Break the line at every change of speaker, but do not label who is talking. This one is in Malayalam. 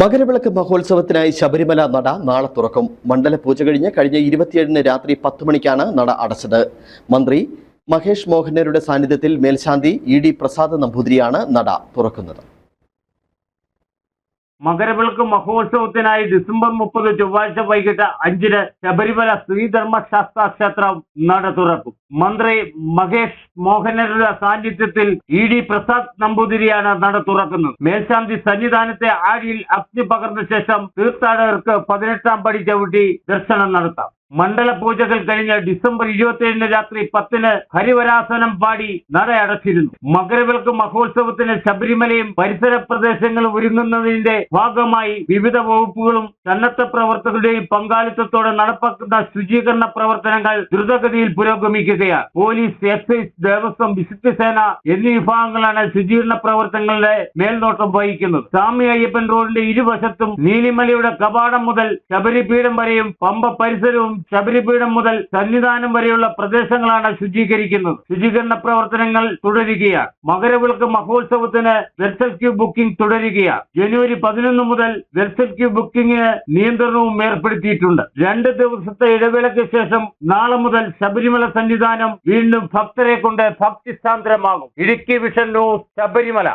മകരവിളക്ക് മഹോത്സവത്തിനായി ശബരിമല നട നാളെ തുറക്കും. മണ്ഡല പൂജ കഴിഞ്ഞ് കഴിഞ്ഞ ഇരുപത്തിയേഴിന് രാത്രി പത്ത് മണിക്കാണ് നട അടച്ചത്. മന്ത്രി മഹേഷ് മോഹനരുടെ സാന്നിധ്യത്തിൽ മേൽശാന്തി ഇ ഡി പ്രസാദ് നമ്പൂതിരിയാണ് നട തുറക്കുന്നത്.
മകരവിളക്ക് മഹോത്സവത്തിനായി ഡിസംബർ മുപ്പത് ചൊവ്വാഴ്ച വൈകിട്ട് അഞ്ചിന് ശബരിമല ശ്രീധർമ്മശാസ്ത്ര ക്ഷേത്രം നട തുറക്കും. മന്ത്രി മഹേഷ് മോഹനരുടെ സാന്നിധ്യത്തിൽ ഇ ഡി പ്രസാദ് നമ്പൂതിരിയാണ് നട തുറക്കുന്നത്. മേൽശാന്തി സന്നിധാനത്തെ ആഴിയിൽ അഗ്നി പകർന്ന ശേഷം തീർത്ഥാടകർക്ക് പതിനെട്ടാം പടി ചവിട്ടി ദർശനം നടത്താം. മണ്ഡല പൂജകൾ കഴിഞ്ഞ് ഡിസംബർ ഇരുപത്തിയേഴിന് രാത്രി പത്തിന് ഹരിവരാസനം പാടി നട അടച്ചിരുന്നു. മകരവിളക്ക് മഹോത്സവത്തിന് ശബരിമലയും പരിസര പ്രദേശങ്ങളും ഒരുങ്ങുന്നതിന്റെ ഭാഗമായി വിവിധ വകുപ്പുകളും സന്നദ്ധ പ്രവർത്തകരുടെയും പങ്കാളിത്തത്തോടെ നടപ്പാക്കുന്ന ശുചീകരണ പ്രവർത്തനങ്ങൾ ദ്രുതഗതിയിൽ പുരോഗമിക്കുകയാണ്. പോലീസ് എക്സൈസ് ദേവസ്വം വിശുദ്ധ സേന എന്നീ വിഭാഗങ്ങളാണ് ശുചീകരണ പ്രവർത്തനങ്ങളുടെ മേൽനോട്ടം വഹിക്കുന്നത്. സ്വാമി അയ്യപ്പൻ റോഡിന്റെ ഇരുവശത്തും നീലിമലയുടെ കവാടം മുതൽ ശബരിപീഠം വരെയും പമ്പ പരിസരവും ശബരിപീഠം മുതൽ സന്നിധാനം വരെയുള്ള പ്രദേശങ്ങളാണ് ശുചീകരിക്കുന്നത്. ശുചീകരണ പ്രവർത്തനങ്ങൾ തുടരുകയാണ്. മകരവിളക്ക് മഹോത്സവത്തിന് വെർച്വൽ ക്യൂ ബുക്കിംഗ് തുടരുകയാണ്. ജനുവരി പതിനൊന്ന് മുതൽ വെർച്വൽ ക്യൂ ബുക്കിംഗിന് നിയന്ത്രണവും ഏർപ്പെടുത്തിയിട്ടുണ്ട്. രണ്ട് ദിവസത്തെ ഇടവേളയ്ക്ക് ശേഷം നാളെ മുതൽ ശബരിമല സന്നിധാനം വീണ്ടും ഭക്തരെ കൊണ്ട് ഭക്തിസാന്ദ്രമാകും. Idukki vision news Sabarimala.